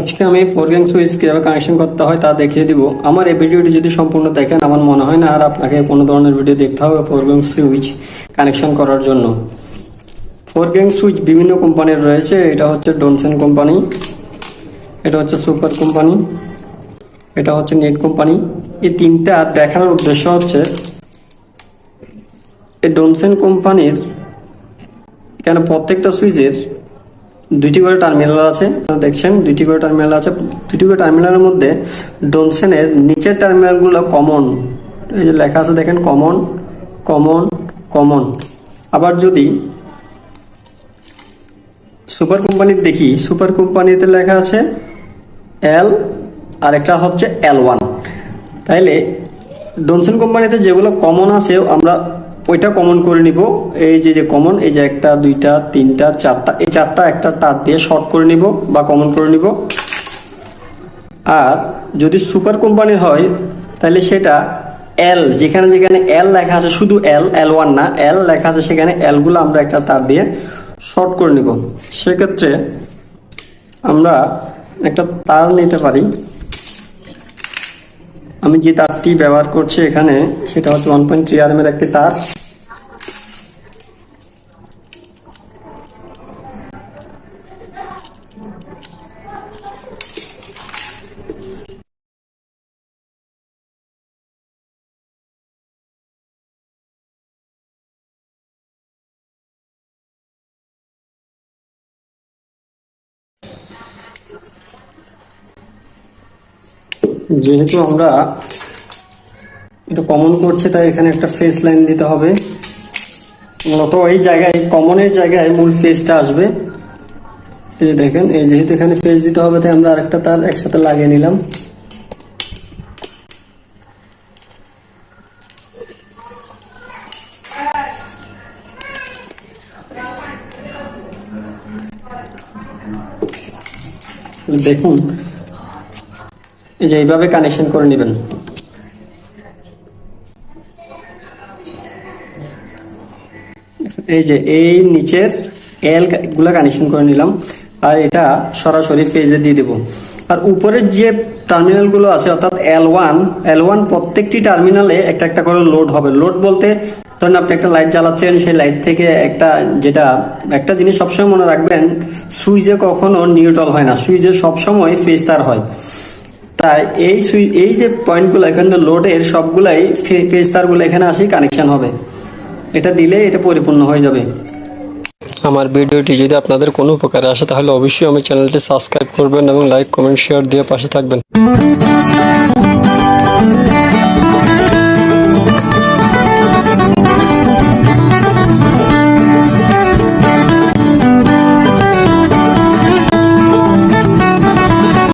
আজকে আমি four gang switch কীভাবে কানেকশন করতে হয় তা দেখিয়ে দিব। আমার এই ভিডিওটি যদি সম্পূর্ণ দেখেন, আমার মনে হয় না আর আপনাকে কোনো ধরনের ভিডিও দেখতে হবে ফোর গ্যাং সুইচ কানেকশন করার জন্য। ফোর গ্যাং সুইচ বিভিন্ন কোম্পানির রয়েছে। এটা হচ্ছে ডনসেন কোম্পানি এটা হচ্ছে সুপার কোম্পানি এটা হচ্ছে নেট কোম্পানি এই তিনটা দেখানোর উদ্দেশ্য হচ্ছে, এই ডনসেন কোম্পানির এখানে প্রত্যেকটা সুইচের দুইটি করে টার্মিনাল আছে দেখছেন, দুইটি করে টার্মিনাল আছে। দুইটি করে টার্মিনালের মধ্যে ডনসেনের নিচের টার্মিনালগুলো কমন এই যে লেখা আছে, দেখেন কমন কমন কমন আবার যদি সুপার কোম্পানির দেখি সুপার কোম্পানিতে লেখা আছে এল আর একটা হচ্ছে এল ওয়ান তাইলে ডনসন কোম্পানিতে যেগুলো কমন আছে, আমরা ওইটা কমন করে নিব। এই যে যে কমন এই যে একটা, দুইটা, তিনটা, চারটা, এই চারটা একটা তার দিয়ে শর্ট করে নিব বা কমন করে নিব। আর যদি সুপার কোম্পানির হয়, তাহলে সেটা এল যেখানে যেখানে এল লেখা আছে, শুধু এল এল ওয়ান না এল লেখা আছে, সেখানে এলগুলো আমরা একটা তার দিয়ে শর্ট করে নিব। সেক্ষেত্রে আমরা একটা তার নিতে পারি। আমি যে তারটি ব্যবহার করছি এখানে সেটা হচ্ছে ওয়ান পয়েন্ট থ্রি আরএমের একটি তার। যেহেতু আমরা এটা কমন করছে, তাই এখানে একটা ফেস লাইন দিতে হবে। মূলত এই জায়গায় কমনের জায়গায় মূল ফেসটা আসবে। এই দেখেন, এই যেহেতু এখানে ফেস দিতে হবে, তাই আমরা আরেকটা তার একসাথে লাগিয়ে নিলাম। দেখুন এই যে এইভাবে কানেকশন করে নেবেন। এই যে এই নিচের এলগুলা কানেকশন করে নিলাম, আর এটা সরাসরি ফেজে দিয়ে দেব। আর উপরের যে টার্মিনালগুলো আছে, অর্থাৎ এল ওয়ান এল ওয়ান প্রত্যেকটি টার্মিনালে একটা একটা করে লোড হবে। লোড বলতে ধরেন আপনি একটা লাইট জ্বালাচ্ছেন, সেই লাইট থেকে একটা যেটা, একটা জিনিস সবসময় মনে রাখবেন, সুইচে কখনো নিউট্রাল হয় না। সুইচে সবসময় ফেজ তার হয়। তাই এই সুই এই যে পয়েন্টগুলো এখানে লোডের সবগুলাই ফেজ তারগুলো এখানে আসি কানেকশন হবে। এটা দিলে এটা পরিপূর্ণ হয়ে যাবে। আমার ভিডিওটি যদি আপনাদের কোনো উপকারে আসে, তাহলে অবশ্যই আমার চ্যানেলটি সাবস্ক্রাইব করবেন এবং লাইক কমেন্ট শেয়ার দিয়ে পাশে থাকবেন।